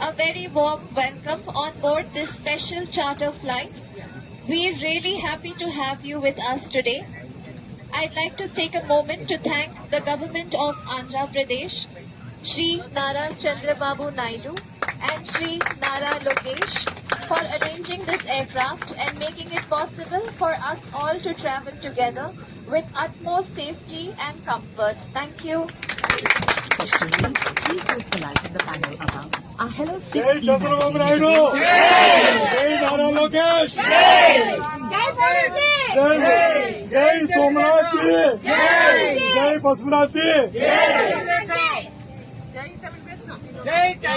a very warm welcome on board this special charter flight. We're really happy to have you with us today. I'd like to take a moment to thank the government of Andhra Pradesh, Sri Nara Chandrababu Naidu and Sri Nara Lokesh for arranging this aircraft and making it possible for us all to travel together with utmost safety and comfort. Thank you. Questioning, please use the light in the panel above. Our Hello జై 6 చంద్రబాబు నాయుడు జై నారా లోకేష్ జై జై సోమనాథ్ జై పశుపనాథ్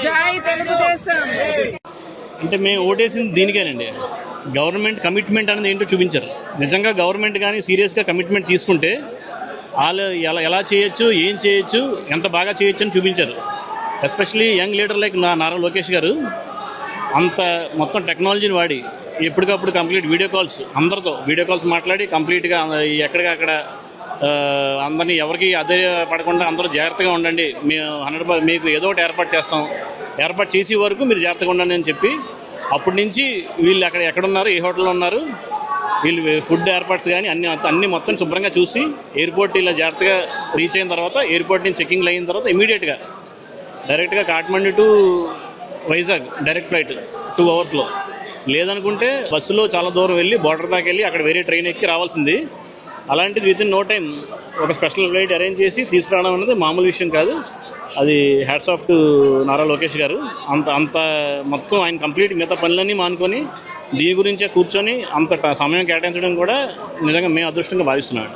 జై తెలుగుదేశం అంటే మేము ఓటేసింది దీనికేనండి government commitment అనేది ఏంటో చూపించారు నిజంగా గవర్నమెంట్ కానీ సీరియస్గా కమిట్మెంట్ తీసుకుంటే వాళ్ళు ఎలా ఎలా చేయొచ్చు ఏం చేయొచ్చు ఎంత బాగా చేయొచ్చు అని చూపించారు ఎస్పెషలీ యంగ్ లీడర్ లైక్ నా నారా లోకేష్ గారు అంత మొత్తం టెక్నాలజీని వాడి ఎప్పటికప్పుడు కంప్లీట్ వీడియో కాల్స్ అందరితో వీడియో కాల్స్ మాట్లాడి కంప్లీట్గా ఎక్కడికక్కడ అందరినీ ఎవరికి అదే పడకుండా అందరూ జాగ్రత్తగా ఉండండి. మేము హండ్రెడ్ మీకు ఏదో ఒకటి ఏర్పాటు చేస్తాం. ఏర్పాటు చేసే వరకు మీరు జాగ్రత్తగా ఉండండి అని చెప్పి అప్పటి నుంచి వీళ్ళు అక్కడ ఎక్కడున్నారు ఏ హోటల్లో ఉన్నారు వీళ్ళు ఫుడ్ ఏర్పాట్స్ కానీ అన్ని అన్ని మొత్తం శుభ్రంగా చూసి ఎయిర్పోర్ట్ ఇలా జాగ్రత్తగా రీచ్ అయిన తర్వాత ఎయిర్పోర్ట్ నుంచి చెకింగ్ అయిన తర్వాత ఇమీడియట్గా డైరెక్ట్గా Kathmandu to Vizag direct flight two అవర్స్లో. లేదనుకుంటే బస్సులో చాలా దూరం వెళ్ళి బార్డర్ దాకా వెళ్ళి అక్కడ వేరే ట్రైన్ ఎక్కి రావాల్సింది. అలాంటిది విత్ ఇన్ నో టైం ఒక స్పెషల్ ఫ్లైట్ అరేంజ్ చేసి తీసుకురావడం అనేది మామూలు విషయం కాదు. అది hats off to Nara Lokesh garu. అంత అంత మొత్తం ఆయన కంప్లీట్ మిగతా పనులన్నీ మానుకొని దీని గురించే కూర్చొని అంత ట- సమయం కేటాయించడం కూడా నిజంగా మేము అదృష్టంగా భావిస్తున్నాం.